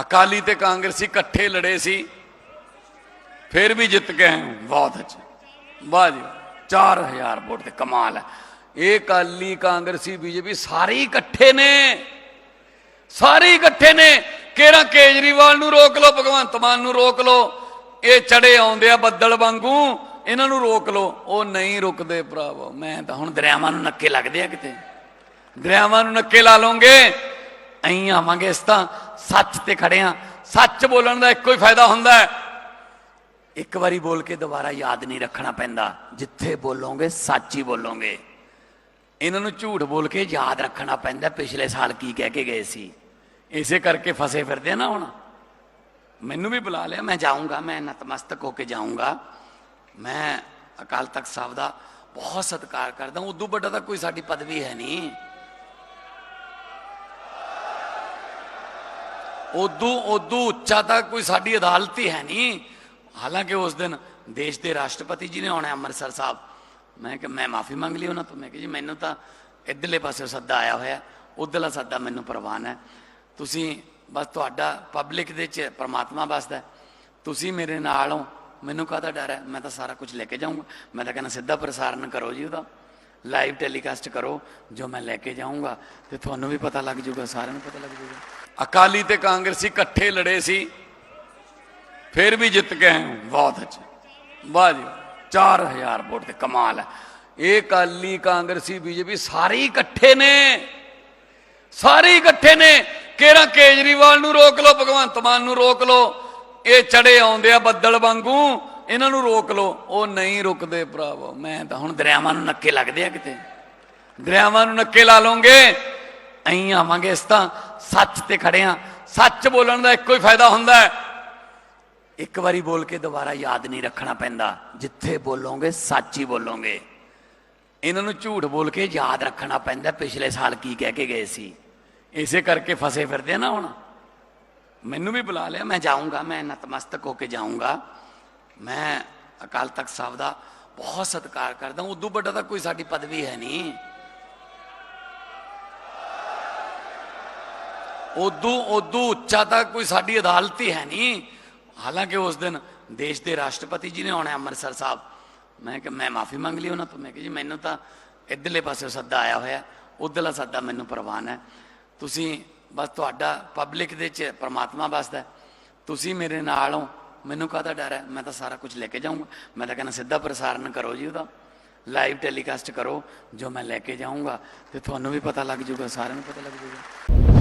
ਅਕਾਲੀ ਤੇ ਕਾਂਗਰਸੀ ਇਕੱਠੇ ਲੜੇ ਸੀ, ਫਿਰ ਵੀ ਜਿੱਤ ਗਏ ਬਹੁਤ ਅੱਛਾ ਵਾਹ ਜੀ 4000 ਵੋਟ ਤੇ ਕਮਾਲ ਹੈ। ਇਹ ਅਕਾਲੀ, ਕਾਂਗਰਸੀ, ਬੀਜੇਪੀ ਸਾਰੇ ਇਕੱਠੇ ਨੇ। ਸਾਰੇ ਇਕੱਠੇ ਨੇ। ਕਿਹੜਾ ਕੇਜਰੀਵਾਲ ਨੂੰ ਰੋਕ ਲਓ, ਭਗਵੰਤ ਮਾਨ ਨੂੰ ਰੋਕ ਲਓ। ਇਹ ਚੜੇ ਆਉਂਦੇ ਆ ਬੱਦਲ ਵਾਂਗੂ, ਇਹਨਾਂ ਨੂੰ ਰੋਕ ਲਓ। ਉਹ ਨਹੀਂ ਰੁਕਦੇ ਭਰਾਵੋ, ਮੈਂ ਤਾਂ ਹੁਣ ਦਰਿਆਵਾਂ ਨੂੰ ਨੱਕੇ ਲੱਗਦੇ ਆ ਕਿਤੇ। ਦਰਿਆਵਾਂ ਨੂੰ ਨੱਕੇ ਲਾ ਲਓਗੇ, ਐਂ ਆਵਾਂਗੇ ਇਸ ਤਾਂ। ਸੱਚ ਤੇ ਖੜੇ ਆ। ਸੱਚ ਬੋਲਣ ਦਾ ਇੱਕੋ ਹੀ ਫਾਇਦਾ ਹੁੰਦਾ ਹੈ। ਇੱਕ ਵਾਰੀ ਬੋਲ ਕੇ ਦੁਬਾਰਾ ਯਾਦ ਨਹੀਂ ਰੱਖਣਾ ਪੈਂਦਾ। ਜਿੱਥੇ ਬੋਲੋਗੇ, ਸੱਚ ਹੀ ਬੋਲੋਗੇ। ਇਹਨਾਂ ਨੂੰ ਝੂਠ ਬੋਲ ਕੇ ਯਾਦ ਰੱਖਣਾ ਪੈਂਦਾ। ਪਿਛਲੇ ਸਾਲ ਕੀ ਕਹਿ ਕੇ ਗਏ ਸੀ। ਇਸੇ ਕਰਕੇ ਫਸੇ ਫਿਰਦੇ ਨਾ ਹੁਣ। ਮੈਨੂੰ ਵੀ ਬੁਲਾ ਲਿਆ। ਮੈਂ ਜਾਊਂਗਾ। ਮੈਂ ਨਤਮਸਤਕ ਹੋ ਕੇ ਜਾਊਂਗਾ। ਮੈਂ ਅਕਾਲ ਤਖਤ ਸਾਹਿਬ ਦਾ ਬਹੁਤ ਸਤਿਕਾਰ ਕਰਦਾ। ਉਦੋਂ ਵੱਡਾ ਤਾਂ ਕੋਈ ਸਾਡੀ ਪਦਵੀ ਹੈ ਨਹੀਂ। ਉਦੋਂ ਉਦੋਂ ਉੱਚਾ ਤਾਂ ਕੋਈ ਸਾਡੀ ਅਦਾਲਤ ਹੀ ਹੈ ਨਹੀਂ। ਹਾਲਾਂਕਿ ਉਸ ਦਿਨ ਦੇਸ਼ ਦੇ ਰਾਸ਼ਟਰਪਤੀ ਜੀ ਨੇ ਆਉਣਾ ਅੰਮ੍ਰਿਤਸਰ ਸਾਹਿਬ। ਮੈਂ ਕਿ ਮੈਂ ਮਾਫੀ ਮੰਗ ਲਈ ਉਹਨਾਂ ਤੋਂ। ਮੈਂ ਕਿ ਜੀ, ਮੈਨੂੰ ਤਾਂ ਇੱਧਰਲੇ ਪਾਸੇ ਸੱਦਾ ਆਇਆ ਹੋਇਆ। ਉਧਰਲਾ ਸੱਦਾ ਮੈਨੂੰ ਪ੍ਰਵਾਨ ਹੈ। ਤੁਸੀਂ ਬਸ ਤੁਹਾਡਾ ਪਬਲਿਕ ਦੇ ਚ ਪ੍ਰਮਾਤਮਾ ਵਸਦਾ ਤੁਸੀਂ ਮੇਰੇ ਨਾਲ ਹੋ। ਮੈਨੂੰ ਕਾਹਦਾ ਡਰ ਹੈ? ਮੈਂ ਤਾਂ ਸਾਰਾ ਕੁਝ ਲੈ ਕੇ ਜਾਊਂਗਾ। ਮੈਂ ਤਾਂ ਕਹਿੰਦਾ, ਸਿੱਧਾ ਪ੍ਰਸਾਰਣ ਕਰੋ ਜੀ ਉਹਦਾ। ਲਾਈਵ ਟੈਲੀਕਾਸਟ ਕਰੋ, ਜੋ ਮੈਂ ਲੈ ਕੇ ਜਾਊਂਗਾ, ਤੇ ਤੁਹਾਨੂੰ ਵੀ ਪਤਾ ਲੱਗ ਜਾਊਗਾ, ਸਾਰਿਆਂ ਨੂੰ ਪਤਾ ਲੱਗ ਜਾਊਗਾ। ਅਕਾਲੀ ਤੇ ਕਾਂਗਰਸੀ ਇਕੱਠੇ ਲੜੇ ਸੀ, ਫਿਰ ਵੀ ਜਿੱਤ ਗਏ ਬਹੁਤ ਅੱਛਾ। ਵਾਹ ਜੀ 4000 ਵੋਟ ਤੇ ਕਮਾਲ ਹੈ। ਇਹ ਅਕਾਲੀ ਕਾਂਗਰਸੀ, ਬੀਜੇਪੀ ਸਾਰੇ ਇਕੱਠੇ ਨੇ। ਸਾਰੇ ਇਕੱਠੇ ਨੇ। ਕਿਹੜਾ ਕੇਜਰੀਵਾਲ ਨੂੰ ਰੋਕ ਲਓ, ਭਗਵੰਤ ਮਾਨ ਨੂੰ ਰੋਕ ਲਓ। ਇਹ ਚੜੇ ਆਉਂਦੇ ਆ ਬੱਦਲ ਵਾਂਗੂ। ਇਹਨਾਂ ਨੂੰ ਰੋਕ ਲਓ। ਉਹ ਨਹੀਂ ਰੁਕਦੇ ਭਰਾਵੋ। ਮੈਂ ਤਾਂ ਹੁਣ ਦਰਿਆਵਾਂ ਨੂੰ ਨੱਕੇ ਲੱਗਦੇ ਆ ਕਿਤੇ। ਦਰਿਆਵਾਂ ਨੂੰ ਨੱਕੇ ਲਾ ਲਓਗੇ। ਐਂ ਆਵਾਂਗੇ ਇਸ ਤਾਂ ਸੱਚ ਤੇ ਖੜੇ ਆ। ਸੱਚ ਬੋਲਣ ਦਾ ਇੱਕੋ ਹੀ ਫਾਇਦਾ ਹੁੰਦਾ ਹੈ। ਇੱਕ ਵਾਰੀ ਬੋਲ ਕੇ ਦੁਬਾਰਾ ਯਾਦ ਨਹੀਂ ਰੱਖਣਾ ਪੈਂਦਾ। ਜਿੱਥੇ ਬੋਲੋਗੇ, ਸੱਚ ਹੀ ਬੋਲੋਗੇ। ਇਹਨਾਂ ਨੂੰ ਝੂਠ ਬੋਲ ਕੇ ਯਾਦ ਰੱਖਣਾ ਪੈਂਦਾ। ਪਿਛਲੇ ਸਾਲ ਕੀ ਕਹਿ ਕੇ ਗਏ ਸੀ। ਇਸੇ ਕਰਕੇ ਫਸੇ ਫਿਰਦੇ ਨਾ ਹੁਣ। ਮੈਨੂੰ ਵੀ ਬੁਲਾ ਲਿਆ। ਮੈਂ ਜਾਊਂਗਾ। ਮੈਂ ਨਤਮਸਤਕ ਹੋ ਕੇ ਜਾਊਂਗਾ। ਮੈਂ ਅਕਾਲ ਤਖਤ ਸਾਹਿਬ ਦਾ ਬਹੁਤ ਸਤਿਕਾਰ ਕਰਦਾ ਉਦੋਂ ਵੱਡਾ ਤਾਂ ਕੋਈ ਸਾਡੀ ਪਦਵੀ ਹੈ ਨਹੀਂ। ਉਦੋਂ ਉਦੋਂ ਉੱਚਾ ਤਾਂ ਕੋਈ ਸਾਡੀ ਅਦਾਲਤ ਹੀ ਹੈ ਨਹੀਂ। ਹਾਲਾਂਕਿ ਉਸ ਦਿਨ ਦੇਸ਼ ਦੇ ਰਾਸ਼ਟਰਪਤੀ ਜੀ ਨੇ ਆਉਣਾ ਅੰਮ੍ਰਿਤਸਰ ਸਾਹਿਬ। ਮੈਂ ਕਿ ਮੈਂ ਮਾਫੀ ਮੰਗ ਲਈ ਉਹਨਾਂ ਤੋਂ। ਮੈਂ ਕਿ ਜੀ, ਮੈਨੂੰ ਤਾਂ ਇੱਧਰਲੇ ਪਾਸੇ ਸੱਦਾ ਆਇਆ ਹੋਇਆ। ਉਧਰਲਾ ਸੱਦਾ ਮੈਨੂੰ ਪ੍ਰਵਾਨ ਹੈ। ਤੁਸੀਂ, ਬਸ ਤੁਹਾਡਾ ਪਬਲਿਕ ਦੇ ਚ ਪ੍ਰਮਾਤਮਾ ਵਸਦਾ ਤੁਸੀਂ ਮੇਰੇ ਨਾਲ ਹੋ ਮੈਨੂੰ ਕਾਹਦਾ ਡਰ ਹੈ? ਮੈਂ ਤਾਂ ਸਾਰਾ ਕੁਝ ਲੈ ਕੇ ਜਾਊਂਗਾ। ਮੈਂ ਤਾਂ ਕਹਿੰਦਾ ਸਿੱਧਾ ਪ੍ਰਸਾਰਣ ਕਰੋ ਜੀ ਉਹਦਾ। ਲਾਈਵ ਟੈਲੀਕਾਸਟ ਕਰੋ, ਜੋ ਮੈਂ ਲੈ ਕੇ ਜਾਊਂਗਾ ਤੇ ਤੁਹਾਨੂੰ ਵੀ ਪਤਾ ਲੱਗ ਜਾਊਗਾ, ਸਾਰਿਆਂ ਨੂੰ ਪਤਾ ਲੱਗ ਜਾਊਗਾ।